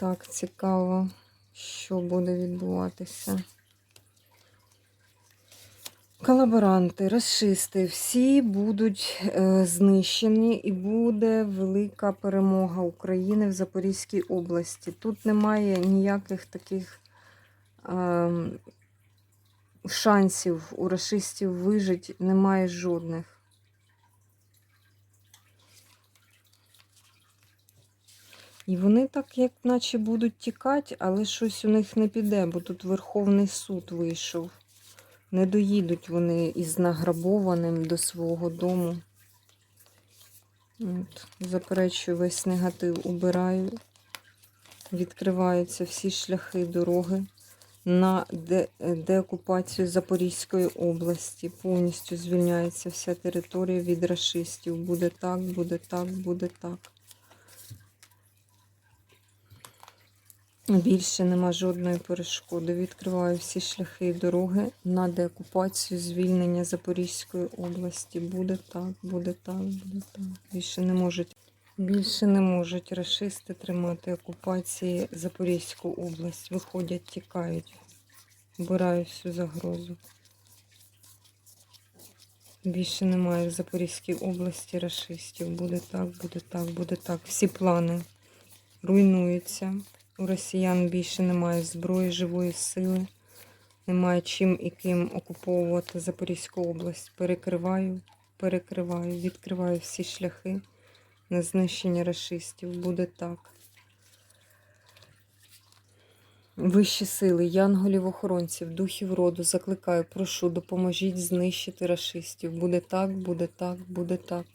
Так, цікаво, що буде відбуватися. Колаборанти, расисти, всі будуть е, знищені і буде велика перемога України в Запорізькій області. Тут немає ніяких таких е, шансів у расистів вижити, немає жодних. І вони так, як наче будуть тікати, але щось у них не піде, бо тут Верховний суд вийшов. Не доїдуть вони із награбованим до свого дому. От, заперечую весь негатив, убираю. Відкриваються всі шляхи дороги на де, деокупацію Запорізької області. Повністю звільняється вся територія від рашистів. Буде так, буде так, буде так. Більше нема жодної перешкоди. Відкриваю всі шляхи і дороги на деокупацію, звільнення Запорізької області. Буде так, буде так, буде так. Більше не можуть. Більше не можуть рашисти тримати окупації Запорізьку область. Виходять, тікають. Вбираю всю загрозу. Більше немає в Запорізькій області рашистів. Буде так, буде так, буде так. Всі плани руйнуються. У росіян більше немає зброї, живої сили, немає чим і ким окуповувати Запорізьку область. Перекриваю, перекриваю, відкриваю всі шляхи на знищення расистів. Буде так. Вищі сили, янголів-охоронців, духів роду, закликаю, прошу, допоможіть знищити расистів. Буде так, буде так, буде так.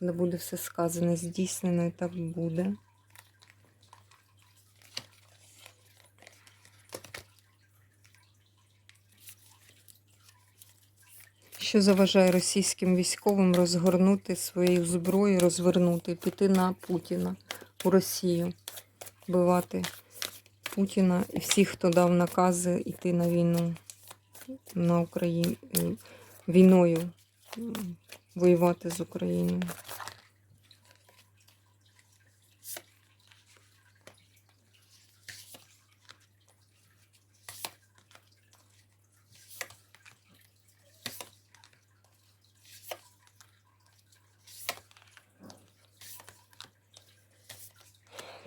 Не буде все сказане, здійснено і так буде. Що заважає російським військовим розгорнути свою зброю, розвернути, піти на Путіна у Росію, вбивати Путіна і всіх, хто дав накази йти на війну на Україну війною воювати з Україною.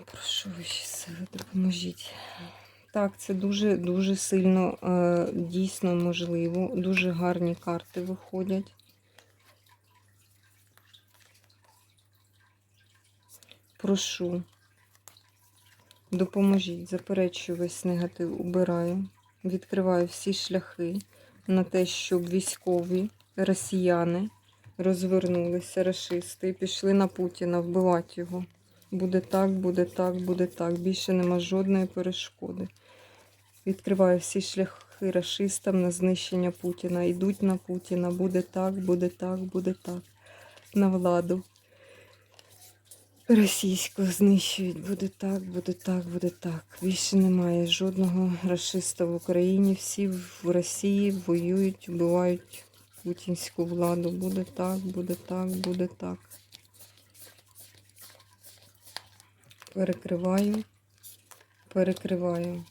Прошу вищі сили, допоможіть. Так, це дуже дуже сильно е, дійсно можливо. Дуже гарні карти виходять. Прошу, допоможіть, заперечую весь негатив, убираю, відкриваю всі шляхи на те, щоб військові росіяни розвернулися, расисти, і пішли на Путіна вбивати його. Буде так, буде так, буде так. Більше нема жодної перешкоди. Відкриваю всі шляхи расистам на знищення Путіна. Йдуть на Путіна. Буде так, буде так, буде так. На владу. Російського знищують. Буде так, буде так, буде так. Більше немає жодного расиста в Україні. Всі в Росії воюють, вбивають путінську владу. Буде так, буде так, буде так. Перекриваю, перекриваю.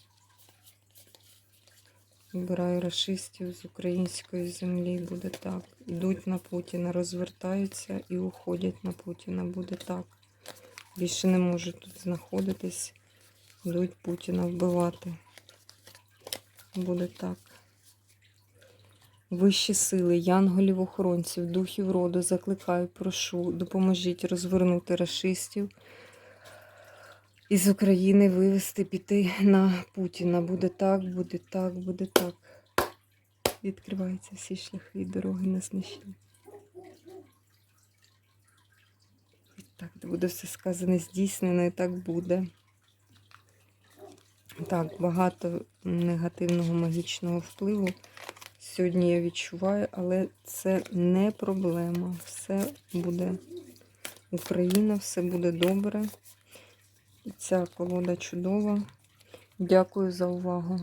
Вибираю расистів з української землі. Буде так. Йдуть на Путіна, розвертаються і уходять на Путіна. Буде так. Більше не можуть тут знаходитись. Йдуть Путіна вбивати. Буде так. Вищі сили, янголів-охоронців, духів роду закликаю, прошу, допоможіть розвернути расистів із України вивезти, піти на Путіна. Буде так, буде так, буде так. Відкриваються всі шляхи і дороги на знищення. Так, буде все сказане, здійснено, і так буде. Так, багато негативного магічного впливу. Сьогодні я відчуваю, але це не проблема. Все буде Україна, все буде добре. Ця колода чудова. Дякую за увагу.